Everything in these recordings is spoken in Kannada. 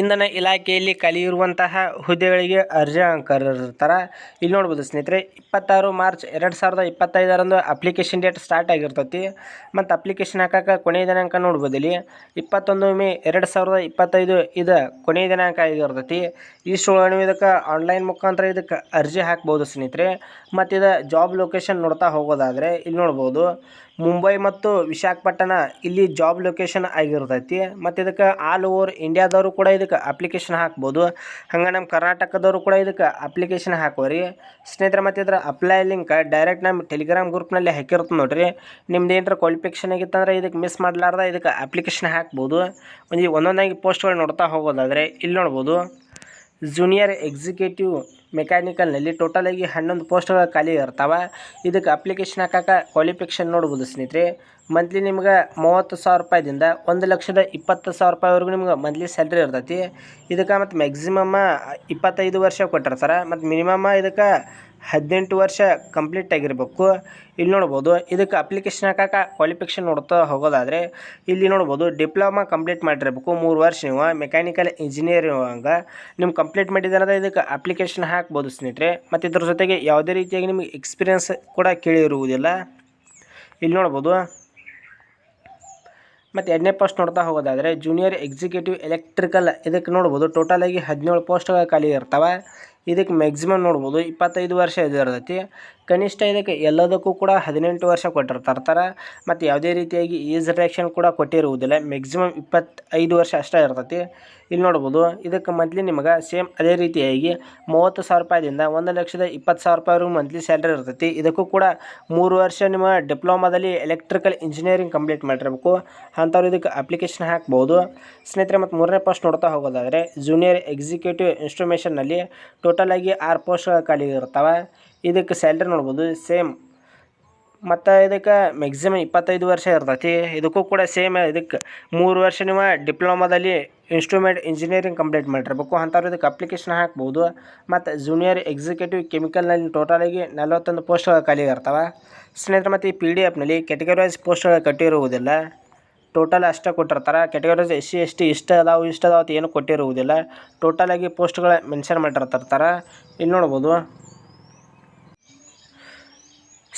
ಇಂಧನ ಇಲಾಖೆಯಲ್ಲಿ ಖಾಲಿಯಿರುವಂತಹ ಹುದ್ದೆಗಳಿಗೆ ಅರ್ಜಿ ಕರೆದಿರ್ತಾರೆ ಇಲ್ಲಿ ನೋಡ್ಬೋದು ಸ್ನೇಹಿತರೆ, ಇಪ್ಪತ್ತಾರು ಮಾರ್ಚ್ ಎರಡು ಸಾವಿರದ ಇಪ್ಪತ್ತೈದರಂದು ಅಪ್ಲಿಕೇಶನ್ ಡೇಟ್ ಸ್ಟಾರ್ಟ್ ಆಗಿರ್ತೈತಿ. ಮತ್ತು ಅಪ್ಲಿಕೇಶನ್ ಹಾಕಕ್ಕೆ ಕೊನೆಯ ದಿನಾಂಕ ನೋಡ್ಬೋದು ಇಲ್ಲಿ. ಇಪ್ಪತ್ತೊಂದು ಮೇ ಎರಡು ಸಾವಿರದ ಇಪ್ಪತ್ತೈದು ಇದು ಕೊನೆಯ ದಿನಾಂಕ ಆಗಿರ್ತೈತಿ. ಈ ಸುಳ್ಳು ಇದಕ್ಕೆ ಆನ್ಲೈನ್ ಮುಖಾಂತರ ಇದಕ್ಕೆ ಅರ್ಜಿ ಹಾಕ್ಬೋದು ಸ್ನೇಹಿತರೆ. ಮತ್ತು ಇದು ಜಾಬ್ ಲೊಕೇಶನ್ ನೋಡ್ತಾ ಹೋಗೋದಾದರೆ ಇಲ್ಲಿ ನೋಡ್ಬೋದು. ಮುಂಬೈ ಮತ್ತು ವಿಶಾಖಪಟ್ಟಣ ಇಲ್ಲಿ ಜಾಬ್ ಲೊಕೇಶನ್ ಆಗಿರ್ತೈತಿ. ಮತ್ತು ಇದಕ್ಕೆ ಆಲ್ ಓವರ್ ಇಂಡಿಯಾದವರು ಕೂಡ ಇದಕ್ಕೆ ಅಪ್ಲಿಕೇಶನ್ ಹಾಕ್ಬೋದು. ಹಂಗೆ ನಮ್ಮ ಕರ್ನಾಟಕದವರು ಕೂಡ ಇದಕ್ಕೆ ಅಪ್ಲಿಕೇಶನ್ ಹಾಕೋರಿ ಸ್ನೇಹಿತರೆ, ಮತ್ತು ಇದರ ಅಪ್ಲೈ ಲಿಂಕ್ ಡೈರೆಕ್ಟ್ ನಮ್ಮ ಟೆಲಿಗ್ರಾಮ್ ಗ್ರೂಪ್ನಲ್ಲಿ ಹಾಕಿರುತ್ತೆ ನೋಡಿರಿ. ನಿಮ್ದು ಏನಾರ ಕ್ವಾಲಿಫಿಕೇಷನ್ ಆಗಿತ್ತಂದ್ರೆ ಇದಕ್ಕೆ ಮಿಸ್ ಮಾಡಲಾರ್ದ ಇದಕ್ಕೆ ಅಪ್ಲಿಕೇಶನ್ ಹಾಕ್ಬೋದು. ಒಂದು ಒಂದೊಂದಾಗಿ ಪೋಸ್ಟ್ಗಳು ನೋಡ್ತಾ ಹೋಗೋದಾದರೆ ಇಲ್ಲಿ ನೋಡ್ಬೋದು. ಜೂನಿಯರ್ ಎಕ್ಸಿಕ್ಯೂಟಿವ್ ಮೆಕ್ಯಾನಿಕಲ್ನಲ್ಲಿ ಟೋಟಲಾಗಿ ಹನ್ನೊಂದು ಪೋಸ್ಟ್ಗಳು ಖಾಲಿ ಇರ್ತಾವೆ. ಇದಕ್ಕೆ ಅಪ್ಲಿಕೇಶನ್ ಹಾಕಕ್ಕೆ ಕ್ವಾಲಿಫಿಕೇಷನ್ ನೋಡ್ಬೋದು ಸ್ನೇಹಿತರೆ. ಮಂತ್ಲಿ ನಿಮ್ಗೆ ಮೂವತ್ತು ಸಾವಿರ ರೂಪಾಯಿದಿಂದ ಒಂದು ಲಕ್ಷದ ಇಪ್ಪತ್ತು ಸಾವಿರ ರೂಪಾಯಿವರೆಗೂ ನಿಮ್ಗೆ ಮಂತ್ಲಿ ಸ್ಯಾಲ್ರಿ ಇರ್ತೈತಿ. ಇದಕ್ಕೆ ಮತ್ತು ಮ್ಯಾಕ್ಸಿಮಮ್ಮ ಇಪ್ಪತ್ತೈದು ವರ್ಷ ಕೊಟ್ಟಿರ್ತಾರೆ. ಮತ್ತು ಮಿನಿಮಮ್ಮ ಇದಕ್ಕೆ ಹದಿನೆಂಟು ವರ್ಷ ಕಂಪ್ಲೀಟ್ ಆಗಿರಬೇಕು. ಇಲ್ಲಿ ನೋಡ್ಬೋದು, ಇದಕ್ಕೆ ಅಪ್ಲಿಕೇಶನ್ ಹಾಕಕ್ಕೆ ಕ್ವಾಲಿಫಿಕೇಶನ್ ನೋಡ್ತಾ ಹೋಗೋದಾದರೆ, ಇಲ್ಲಿ ನೋಡ್ಬೋದು ಡಿಪ್ಲೊಮಾ ಕಂಪ್ಲೀಟ್ ಮಾಡಿರಬೇಕು, ಮೂರು ವರ್ಷ ನೀವು. ಮೆಕ್ಯಾನಿಕಲ್ ಇಂಜಿನಿಯರಿಂಗ್ ನಿಮ್ಮ ಕಂಪ್ಲೀಟ್ ಮಾಡಿದ್ರೆ ಇದಕ್ಕೆ ಅಪ್ಲಿಕೇಶನ್ ಹಾಕ್ಬೋದು ಸ್ನೇಹಿತರೆ. ಮತ್ತು ಇದ್ರ ಜೊತೆಗೆ ಯಾವುದೇ ರೀತಿಯಾಗಿ ನಿಮಗೆ ಎಕ್ಸ್ಪೀರಿಯನ್ಸ್ ಕೂಡ ಕೇಳಿರುವುದಿಲ್ಲ. ಇಲ್ಲಿ ನೋಡ್ಬೋದು. ಮತ್ತು ಎರಡನೇ ಪೋಸ್ಟ್ ನೋಡ್ತಾ ಹೋಗೋದಾದರೆ ಜೂನಿಯರ್ ಎಕ್ಸಿಕ್ಯೂಟಿವ್ ಎಲೆಕ್ಟ್ರಿಕಲ್ ಇದಕ್ಕೆ ನೋಡ್ಬೋದು. ಟೋಟಲಾಗಿ ಹದಿನೇಳು ಪೋಸ್ಟ್ಗಳು ಖಾಲಿ ಇರ್ತವೆ. ಇದಕ್ಕೆ ಮ್ಯಾಕ್ಸಿಮಮ್ ನೋಡ್ಬೋದು ಇಪ್ಪತ್ತೈದು ವರ್ಷ ಇದು ಇರ್ತೈತಿ ಕನಿಷ್ಠ ಇದಕ್ಕೆ ಎಲ್ಲದಕ್ಕೂ ಕೂಡ ಹದಿನೆಂಟು ವರ್ಷ ಕೊಟ್ಟಿರ್ತಾರೆ ಮತ್ತು ಯಾವುದೇ ರೀತಿಯಾಗಿ ಏಜ್ ರಿಯಾಕ್ಷನ್ ಕೂಡ ಕೊಟ್ಟಿರುವುದಿಲ್ಲ. ಮ್ಯಾಕ್ಸಿಮಮ್ ಇಪ್ಪತ್ತೈದು ವರ್ಷ ಅಷ್ಟೇ ಇರ್ತೈತಿ. ಇಲ್ಲಿ ನೋಡ್ಬೋದು ಇದಕ್ಕೆ ಮಂತ್ಲಿ ನಿಮಗೆ ಸೇಮ್ ಅದೇ ರೀತಿಯಾಗಿ ಮೂವತ್ತು ಸಾವಿರ ರೂಪಾಯಿದಿಂದ ಒಂದು ಲಕ್ಷದ ಇಪ್ಪತ್ತು ಸಾವಿರ ರೂಪಾಯಿವರೆಗೂ ಮಂತ್ಲಿ ಸ್ಯಾಲ್ರಿ ಇರ್ತೈತಿ. ಇದಕ್ಕೂ ಕೂಡ ಮೂರು ವರ್ಷ ನಿಮ್ಮ ಡಿಪ್ಲೊಮಾದಲ್ಲಿ ಎಲೆಕ್ಟ್ರಿಕಲ್ ಇಂಜಿನಿಯರಿಂಗ್ ಕಂಪ್ಲೀಟ್ ಮಾಡಿರಬೇಕು. ಅಂಥವ್ರು ಇದಕ್ಕೆ ಅಪ್ಲಿಕೇಶನ್ ಹಾಕ್ಬೋದು. ಸ್ನೇಹಿತರೆ, ಮತ್ತು ಮೂರನೇ ಪೋಸ್ಟ್ ನೋಡ್ತಾ ಹೋಗೋದಾದರೆ ಜೂನಿಯರ್ ಎಕ್ಸಿಕ್ಯೂಟಿವ್ ಇನ್ಸ್ಟ್ರುಮೇಷನಲ್ಲಿ ಟೋಟಲಾಗಿ ಆರು ಪೋಸ್ಟ್ಗಳು ಖಾಲಿ ಇರ್ತವೆ ಇದಕ್ಕೆ ಸ್ಯಾಲ್ರಿ ನೋಡ್ಬೋದು ಸೇಮ್ ಮತ್ತು ಇದಕ್ಕೆ ಮ್ಯಾಕ್ಸಿಮಮ್ ಇಪ್ಪತ್ತೈದು ವರ್ಷ ಇರ್ತೈತಿ. ಇದಕ್ಕೂ ಕೂಡ ಸೇಮ್ ಇದಕ್ಕೆ ಮೂರು ವರ್ಷ ನೀವು ಡಿಪ್ಲೊಮಾದಲ್ಲಿ ಇನ್ಸ್ಟ್ರೂಮೆಂಟ್ ಇಂಜಿನಿಯರಿಂಗ್ ಕಂಪ್ಲೀಟ್ ಮಾಡಿರ್ಬೇಕು. ಅಂಥವ್ರು ಇದಕ್ಕೆ ಅಪ್ಲಿಕೇಶನ್ ಹಾಕ್ಬೋದು. ಮತ್ತು ಜೂನಿಯರ್ ಎಕ್ಸಿಕ್ಯೂಟಿವ್ ಕೆಮಿಕಲ್ನಲ್ಲಿ ಟೋಟಲಾಗಿ ನಲವತ್ತೊಂದು ಪೋಸ್ಟ್ಗಳು ಖಾಲಿ ಇರ್ತವೆ. ಸ್ನೇಹಿತರೆ, ಮತ್ತು ಈ ಪಿ ಡಿ ಎಫ್ನಲ್ಲಿ ಕೆಟಗರಿ ವೈಸ್ ಪೋಸ್ಟ್ಗಳು ಕಟ್ಟಿರುವುದಿಲ್ಲ. ಟೋಟಲ್ ಅಷ್ಟೇ ಕೊಟ್ಟಿರ್ತಾರೆ. Categories S C, S, T ಇಷ್ಟ ಅದಾವೆ ಇಷ್ಟ ಅದಾವೆ ಏನು ಕೊಟ್ಟಿರುವುದಿಲ್ಲ. ಆಗಿ ಪೋಸ್ಟ್ಗಳ ಮೆನ್ಷನ್ ಮಾಡಿರ್ತಿರ್ತಾರೆ ಇಲ್ಲಿ ನೋಡ್ಬೋದು.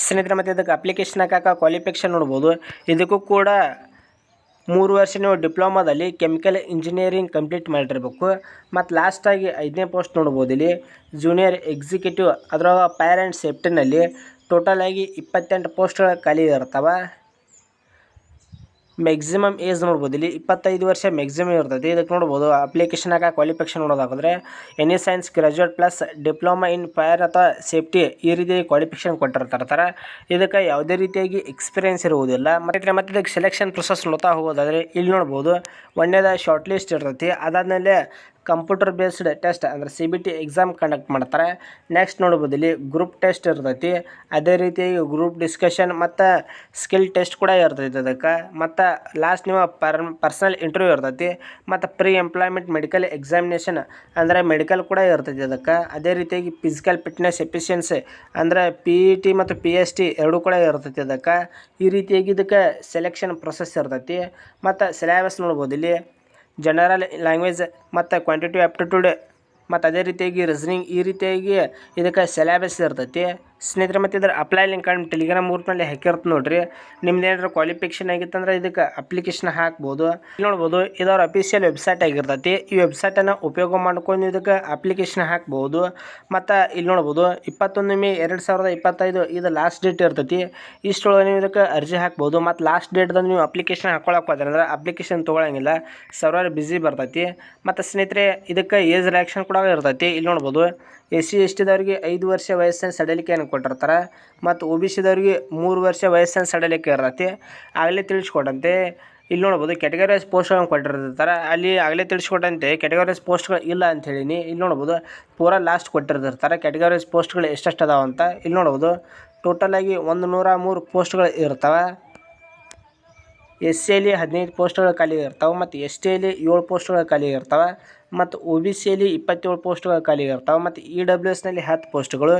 ಸ್ನೇಹಿತರೆ, ಮತ್ತು ಇದಕ್ಕೆ ಅಪ್ಲಿಕೇಶನ್ ಹಾಕಕ್ಕೆ ಕ್ವಾಲಿಫಿಕೇಷನ್ ನೋಡ್ಬೋದು. ಇದಕ್ಕೂ ಕೂಡ ಮೂರು ವರ್ಷ ನೀವು ಡಿಪ್ಲೊಮಾದಲ್ಲಿ ಕೆಮಿಕಲ್ ಇಂಜಿನಿಯರಿಂಗ್ ಕಂಪ್ಲೀಟ್ ಮಾಡಿರಬೇಕು. ಮತ್ತು ಲಾಸ್ಟಾಗಿ ಐದನೇ ಪೋಸ್ಟ್ ನೋಡ್ಬೋದು ಇಲ್ಲಿ. ಜೂನಿಯರ್ ಎಕ್ಸಿಕ್ಯೂಟಿವ್ ಅದರ ಪ್ಯಾರೆಂಟ್ ಆ್ಯಂಡ್ ಸೇಫ್ಟಿನಲ್ಲಿ ಟೋಟಲಾಗಿ ಇಪ್ಪತ್ತೆಂಟು ಪೋಸ್ಟ್ಗಳು ಖಾಲಿ ಇರ್ತವೆ. ಮ್ಯಾಕ್ಸಿಮಮ್ ಏಜ್ ನೋಡ್ಬೋದು. ಇಲ್ಲಿ ಇಪ್ಪತ್ತೈದು ವರ್ಷ ಮ್ಯಾಕ್ಸಿಮಮ್ ಇರ್ತೈತಿ ಇದಕ್ಕೆ ನೋಡ್ಬೋದು ಅಪ್ಲಿಕೇಶನ್ ಕ್ವಾಲಿಫಿಕೇಶನ್ ನೋಡೋದಾದ್ರೆ any science graduate plus diploma in fire ಅಥವಾ ಸೇಫ್ಟಿ ಈ ರೀತಿ ಕ್ವಾಲಿಫಿಕೇಷನ್ ಕೊಟ್ಟಿರ್ತಾರೆ. ಇದಕ್ಕೆ ಯಾವುದೇ ರೀತಿಯಾಗಿ ಎಕ್ಸ್ಪೀರಿಯೆನ್ಸ್ ಇರುವುದಿಲ್ಲ. ಮತ್ತು ಮತ್ತೆ ಇದಕ್ಕೆ ಸೆಲೆಕ್ಷನ್ ಪ್ರೊಸೆಸ್ ನೋಡ್ತಾ ಹೋಗೋದಾದರೆ, ಇಲ್ಲಿ ನೋಡ್ಬೋದು, ಒಂದೇದ ಶಾರ್ಟ್ ಲಿಸ್ಟ್ ಇರ್ತೈತಿ. ಅದಾದಮೇಲೆ ಕಂಪ್ಯೂಟರ್ ಬೇಸ್ಡ್ ಟೆಸ್ಟ್ ಅಂದರೆ C B T exam conduct ಮಾಡ್ತಾರೆ. ನೆಕ್ಸ್ಟ್ ನೋಡ್ಬೋದು, ಇಲ್ಲಿ ಗ್ರೂಪ್ ಟೆಸ್ಟ್ ಇರ್ತೈತಿ. ಅದೇ ರೀತಿಯಾಗಿ ಗ್ರೂಪ್ ಡಿಸ್ಕಷನ್ ಮತ್ತು ಸ್ಕಿಲ್ ಟೆಸ್ಟ್ ಕೂಡ ಇರ್ತೈತಿ ಅದಕ್ಕೆ. ಮತ್ತು ಲಾಸ್ಟ್ ನಿಮ್ಮ ಪರ್ ಪರ್ಸನಲ್ ಇಂಟರ್ವ್ಯೂ ಇರ್ತೈತಿ. ಮತ್ತು ಪ್ರೀ ಎಂಪ್ಲಾಯ್ಮೆಂಟ್ ಮೆಡಿಕಲ್ ಎಕ್ಸಾಮಿನೇಷನ್ ಅಂದರೆ ಮೆಡಿಕಲ್ ಕೂಡ ಇರ್ತೈತಿ ಅದಕ್ಕೆ. ಅದೇ ರೀತಿಯಾಗಿ ಫಿಸಿಕಲ್ ಫಿಟ್ನೆಸ್ ಎಫಿಷಿಯನ್ಸಿ ಅಂದರೆ ಪಿ ಇ ಟಿ ಮತ್ತು ಪಿ ಎಸ್ ಟಿ ಎರಡೂ ಕೂಡ ಇರ್ತೈತಿ ಅದಕ್ಕೆ. ಈ ರೀತಿಯಾಗಿ ಇದಕ್ಕೆ ಸೆಲೆಕ್ಷನ್ ಪ್ರೊಸೆಸ್ ಇರ್ತೈತಿ. ಮತ್ತು ಸಿಲೆಬಸ್ ನೋಡ್ಬೋದು ಇಲ್ಲಿ. ಜನರಲ್ ಲ್ಯಾಂಗ್ವೇಜ್ ಮತ್ತು ಕ್ವಾಂಟಿಟಿವ್ ಆ್ಯಪ್ಟಿಟ್ಯೂಡ್ ಮತ್ತು ಅದೇ ರೀತಿಯಾಗಿ ರೀಸನಿಂಗ್ ಈ ರೀತಿಯಾಗಿ ಇದಕ್ಕೆ ಸೆಲೆಬಸ್ ಇರ್ತೈತಿ. ಸ್ನೇಹಿತರೆ, ಮತ್ತು ಇದರ ಅಪ್ಲೈ ಲಿಂಕ್ ನಮ್ಮ ಟೆಲಿಗ್ರಾಮ್ ಗ್ರೂಪ್ನಲ್ಲಿ ಹಾಕಿರ್ತ ನೋಡ್ರಿ. ನಿಮ್ದು ಏನಾರ ಕ್ವಾಲಿಫಿಕೇಷನ್ ಆಗಿತ್ತಂದ್ರೆ ಇದಕ್ಕೆ ಅಪ್ಲಿಕೇಶನ್ ಹಾಕ್ಬೋದು. ನೋಡ್ಬೋದು, ಇದವ್ರ ಅಫಿಷಿಯಲ್ ವೆಬ್ಸೈಟ್ ಆಗಿರ್ತೈತಿ. ಈ ವೆಬ್ಸೈಟನ್ನು ಉಪಯೋಗ ಮಾಡ್ಕೊಂಡು ಇದಕ್ಕೆ ಅಪ್ಲಿಕೇಶನ್ ಹಾಕ್ಬೋದು. ಮತ್ತು ಇಲ್ಲಿ ನೋಡ್ಬೋದು, ಇಪ್ಪತ್ತೊಂದು ಮೇ ಎರಡು ಸಾವಿರದ ಇಪ್ಪತ್ತೈದು ಇದು ಲಾಸ್ಟ್ ಡೇಟ್ ಇರ್ತೈತಿ. ಇಷ್ಟೊಳಗೆ ನೀವು ಇದಕ್ಕೆ ಅರ್ಜಿ ಹಾಕ್ಬೋದು. ಮತ್ತು ಲಾಸ್ಟ್ ಡೇಟ್ದಾಗ ನೀವು ಅಪ್ಲಿಕೇಶನ್ ಹಾಕೊಳಕ್ಕೆ ಹೋದ್ರೆ ಅಂದ್ರೆ ಅಪ್ಲಿಕೇಶನ್ ತೊಗೊಳಂಗಿಲ್ಲ. ಸರ್ವರ್ ಬ್ಯುಸಿ ಬರ್ತೈತಿ. ಮತ್ತು ಸ್ನೇಹಿತರೆ, ಇದಕ್ಕೆ ಏಜ್ ರಿಯಾಕ್ಷನ್ ಕೂಡ ಇರ್ತೈತಿ. ಇಲ್ಲಿ ನೋಡ್ಬೋದು, ಎಸ್ ಸಿ ಎಸ್ ಟಿದವ್ರಿಗೆ ಐದು ವರ್ಷ ವಯಸ್ಸಿನ ಸಡಿಲಿಕೆಯನ್ನು ಕೊಟ್ಟಿರ್ತಾರೆ. ಮತ್ತು ಒ ಬಿ ಸಿದವ್ರಿಗೆ ಮೂರು ವರ್ಷ ವಯಸ್ಸನ್ನು ಸಡಲಿಕ್ಕೆ ಇರ್ತೈತಿ. ಆಗಲೇ ತಿಳಿಸ್ಕೊಟ್ಟಂತೆ. ಇಲ್ಲಿ ನೋಡ್ಬೋದು ಕೆಟಗರೈಸ್ ಪೋಸ್ಟ್ಗಳನ್ನು ಕೊಟ್ಟಿರ್ತಾರೆ. ಅಲ್ಲಿ ಆಗಲೇ ತಿಳಿಸ್ಕೊಟ್ಟಂತೆ ಕೆಟಗರೈಸ್ ಪೋಸ್ಟ್ಗಳು ಇಲ್ಲ ಅಂತ ಹೇಳೀನಿ. ಇಲ್ಲಿ ನೋಡ್ಬೋದು ಪೂರಾ ಲಾಸ್ಟ್ ಕೊಟ್ಟಿರ್ತಿರ್ತಾರೆ ಕೆಟಗರಿ ವೈಸ್ ಪೋಸ್ಟ್ಗಳು ಎಷ್ಟೆಷ್ಟು ಅದಾವಂತ. ಇಲ್ಲಿ ನೋಡ್ಬೋದು ಟೋಟಲಾಗಿ ಒಂದು ನೂರ ಮೂರು ಪೋಸ್ಟ್ಗಳು ಇರ್ತವೆ. ಎಸ್ ಸಿಯಲ್ಲಿ ಹದಿನೈದು ಪೋಸ್ಟ್ಗಳು ಖಾಲಿ ಇರ್ತಾವೆ ಮತ್ತು ಎಸ್ ಟಿಯಲ್ಲಿ ಏಳು ಪೋಸ್ಟ್ಗಳು ಖಾಲಿ ಇರ್ತವೆ ಮತ್ತು ಒ ಬಿ ಸಿಯಲ್ಲಿ ಇಪ್ಪತ್ತೇಳು ಪೋಸ್ಟ್ಗಳು ಖಾಲಿ ಇರ್ತಾವೆ ಮತ್ತು ಇ ಡಬ್ಲ್ಯೂ ಎಸ್ನಲ್ಲಿ ಹತ್ತು ಪೋಸ್ಟ್ಗಳು.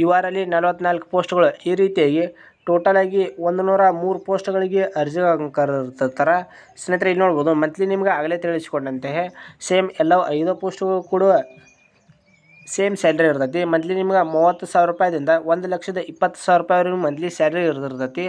ಯು ಆರಲ್ಲಿ ನಲವತ್ತ್ನಾಲ್ಕು ಪೋಸ್ಟ್ಗಳು ಈ ರೀತಿಯಾಗಿ ಟೋಟಲಾಗಿ ಒಂದು ನೂರ ಮೂರು ಪೋಸ್ಟ್ಗಳಿಗೆ ಅರ್ಜಿ ಕರೆದಿರ್ತಾರೆ ಸ್ನೇಹಿತರೆ, ಇಲ್ಲಿ ನೋಡ್ಬೋದು ಮಂತ್ಲಿ ನಿಮ್ಗೆ ಆಗಲೇ ತಿಳಿಸ್ಕೊಂಡಂತೆ ಸೇಮ್ ಎಲ್ಲ ಐದು ಪೋಸ್ಟ್ಗಳು ಕೂಡ ಸೇಮ್ ಸ್ಯಾಲ್ರಿ ಇರ್ತೈತಿ. ಮಂತ್ಲಿ ನಿಮ್ಗೆ ಮೂವತ್ತು ಸಾವಿರ ರೂಪಾಯಿದಿಂದ ಒಂದು ಲಕ್ಷದ ಇಪ್ಪತ್ತು ಸಾವಿರ ರೂಪಾಯಿವರೆಗೂ ಮಂತ್ಲಿ ಸ್ಯಾಲ್ರಿ ಇರ್ತೈತಿ.